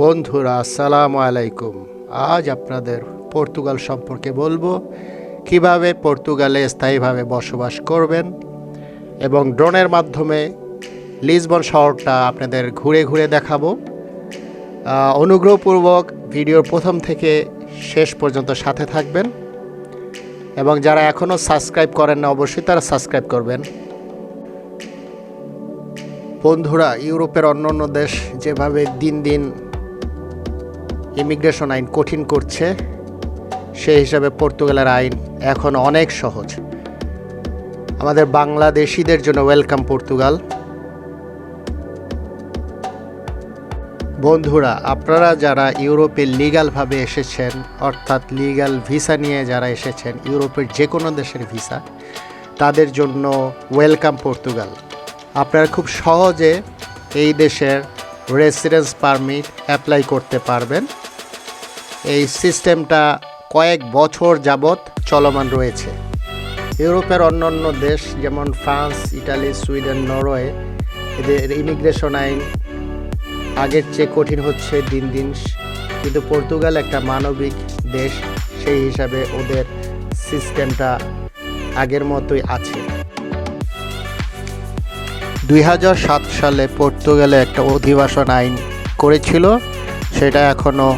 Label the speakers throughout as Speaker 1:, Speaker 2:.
Speaker 1: বন্ধুরা, আসসালামু আলাইকুম। আজ আপনাদের পর্তুগাল সম্পর্কে বলব। কীভাবে পর্তুগালে স্থায়ীভাবে বসবাস করবেন এবং ড্রোনের মাধ্যমে লিসবন শহরটা আপনাদের ঘুরে ঘুরে দেখাবো। অনুগ্রহপূর্বক ভিডিওর প্রথম থেকে শেষ পর্যন্ত সাথে থাকবেন এবং যারা এখনও সাবস্ক্রাইব করেন না, অবশ্যই তারা সাবস্ক্রাইব করবেন। বন্ধুরা, ইউরোপের অন্য অন্য দেশ যেভাবে দিন দিন ইমিগ্রেশন আইন কঠিন করছে, সেই হিসাবে পর্তুগালের আইন এখন অনেক সহজ। আমাদের বাংলাদেশিদের জন্য ওয়েলকাম পর্তুগাল। বন্ধুরা, আপনারা যারা ইউরোপে লিগালভাবে এসেছেন, অর্থাৎ লিগ্যাল ভিসা নিয়ে যারা এসেছেন, ইউরোপের যে কোনো দেশের ভিসা, তাদের জন্য ওয়েলকাম পর্তুগাল। আপনারা খুব সহজে এই দেশের রেসিডেন্স পারমিট অ্যাপ্লাই করতে পারবেন। এই সিস্টেমটা কয়েক বছর যাবৎ চলমান রয়েছে। ইউরোপের অন্যান্য দেশ যেমন ফ্রান্স, ইটালি, সুইডেন, নরওয়ে, এদের ইমিগ্রেশন আইন আগের চেয়ে কঠিন হচ্ছে দিন দিন, কিন্তু পর্তুগাল একটা মানবিক দেশ, সেই হিসাবে ওদের সিস্টেমটা আগের মতোই আছে। দুই হাজার সাত সালে পর্তুগালে একটা অধিবাসন আইন করেছিল, সেটা এখনও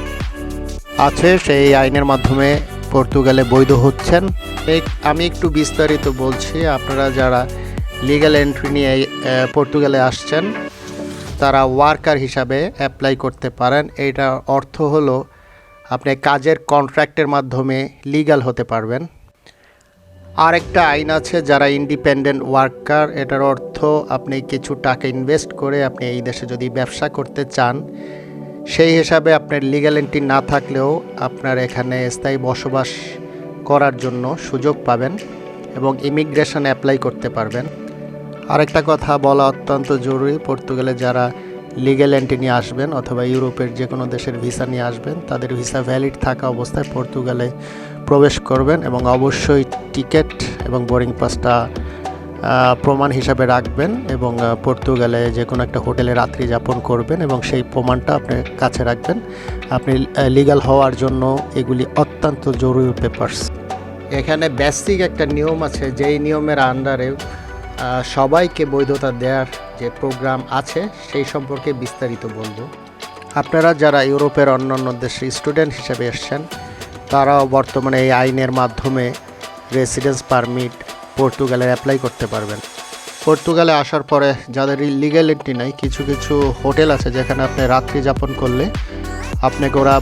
Speaker 1: আছে, সেই আইনের মাধ্যমে পর্তুগালে বৈধ হচ্ছেন। আমি একটু বিস্তারিত বলছি, আপনারা যারা লিগ্যাল এন্ট্রি নিয়ে পর্তুগালে আসছেন, তারা ওয়ার্কার হিসাবে অ্যাপ্লাই করতে পারেন। এইটার অর্থ হলো, আপনি কাজের কন্ট্রাক্টের মাধ্যমে লিগ্যাল হতে পারবেন। আরেকটা আইন আছে, যারা ইন্ডিপেন্ডেন্ট ওয়ার্কার এটার অর্থ আপনি কিছু টাকা ইনভেস্ট করে আপনি এই দেশে যদি ব্যবসা করতে চান সেই হিসাবে আপনার লিগ্যাল এন্ট্রি না থাকলেও আপনার এখানে স্থায়ী বসবাস করার জন্য সুযোগ পাবেন এবং ইমিগ্রেশন অ্যাপ্লাই করতে পারবেন। আরেকটা কথা বলা অত্যন্ত জরুরি, পর্তুগালে যারা লিগ্যাল এন্ট্রি নিয়ে আসবেন অথবা ইউরোপের যে কোনো দেশের ভিসা নিয়ে আসবেন, তাদের ভিসা ভ্যালিড থাকা অবস্থায় পর্তুগালে প্রবেশ করবেন এবং অবশ্যই টিকিট এবং বোর্ডিং পাসটা প্রমাণ হিসাবে রাখবেন এবং পর্তুগালে যে কোনো একটা হোটেলে রাত্রি যাপন করবেন এবং সেই প্রমাণটা আপনি কাছে রাখবেন। আপনি লিগ্যাল হওয়ার জন্য এগুলি অত্যন্ত জরুরি পেপার্স এখানে বেসিক একটা নিয়ম আছে, যেই নিয়মের আন্ডারে সবাইকে বৈধতা দেওয়ার যে প্রোগ্রাম আছে, সেই সম্পর্কে বিস্তারিত বলব। আপনারা যারা ইউরোপের অন্যান্য দেশে স্টুডেন্ট হিসেবে এসছেন, তারাও বর্তমানে এই আইনের মাধ্যমে রেসিডেন্স পারমিট পর্তুগালে অ্যাপ্লাই করতে পারবেন। পর্তুগালে আসার পরে যাদের লিগ্যালিটি নাই, কিছু কিছু হোটেল আছে যেখানে আপনি রাত্রি যাপন করলে আপনাকে ওরা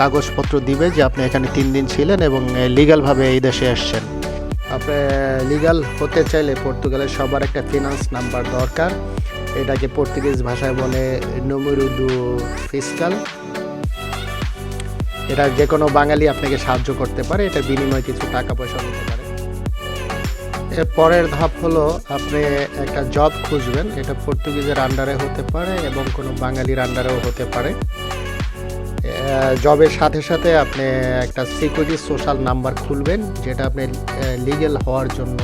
Speaker 1: কাগজপত্র দিবে যে আপনি এখানে তিন দিন ছিলেন এবং লিগ্যালভাবে এই দেশে এসছেন। আপনি লিগ্যাল হতে চাইলে পর্তুগালের সবার একটা ফিনান্স নাম্বার দরকার। এটাকে পর্তুগিজ ভাষায় বলে নমরুদু ফিসকাল এটা যে কোনো বাঙালি আপনাকে সাহায্য করতে পারে, এটা বিনিময়ে কিছু টাকা পয়সা নিতে পারে। পরের ধাপ হলো আপনি একটা জব খুঁজবেন। এটা পর্তুগিজের আন্ডারে হতে পারে এবং কোনো বাঙালির আন্ডারেও হতে পারে। জবের সাথে সাথে আপনি একটা সিকিউরিটি সোশ্যাল নাম্বার খুলবেন, যেটা আপনি লিগেল হওয়ার জন্য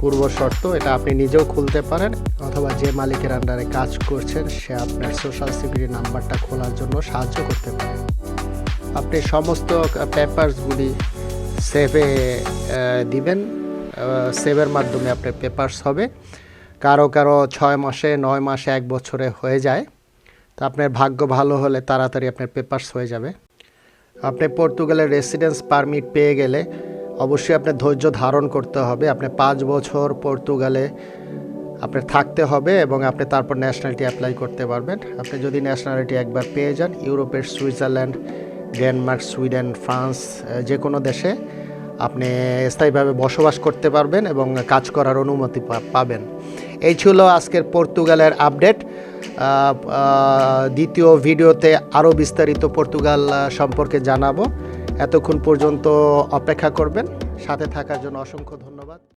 Speaker 1: পূর্ব শর্ত। এটা আপনি নিজেও খুলতে পারেন, অথবা যে মালিকের আন্ডারে কাজ করছেন, সে আপনার সোশ্যাল সিকিউরিটি নাম্বারটা খোলার জন্য সাহায্য করতে পারে। আপনি সমস্ত পেপারসগুলি সেভে দিবেন। সেভের মাধ্যমে আপনার পেপারস হবে। কারও কারও ছয় মাসে, নয় মাসে এক বছরে হয়ে যায়। তো আপনার ভাগ্য ভালো হলে তাড়াতাড়ি আপনার পেপারস হয়ে যাবে। আপনি পর্তুগালের রেসিডেন্স পারমিট পেয়ে গেলে অবশ্যই আপনার ধৈর্য ধারণ করতে হবে। আপনি পাঁচ বছর পর্তুগালে আপনার থাকতে হবে এবং আপনি তারপর ন্যাশনালিটি অ্যাপ্লাই করতে পারবেন। আপনি যদি ন্যাশনালিটি একবার পেয়ে যান, ইউরোপের সুইজারল্যান্ড, ডেনমার্ক, সুইডেন, ফ্রান্স যে কোনো দেশে আপনি স্থায়ীভাবে বসবাস করতে পারবেন এবং কাজ করার অনুমতি পাবেন। এই ছিল আজকের পর্তুগালের আপডেট। দ্বিতীয় ভিডিওতে আরও বিস্তারিত পর্তুগাল সম্পর্কে জানাব। এতক্ষণ পর্যন্ত অপেক্ষা করবেন। সাথে থাকার জন্য অসংখ্য ধন্যবাদ।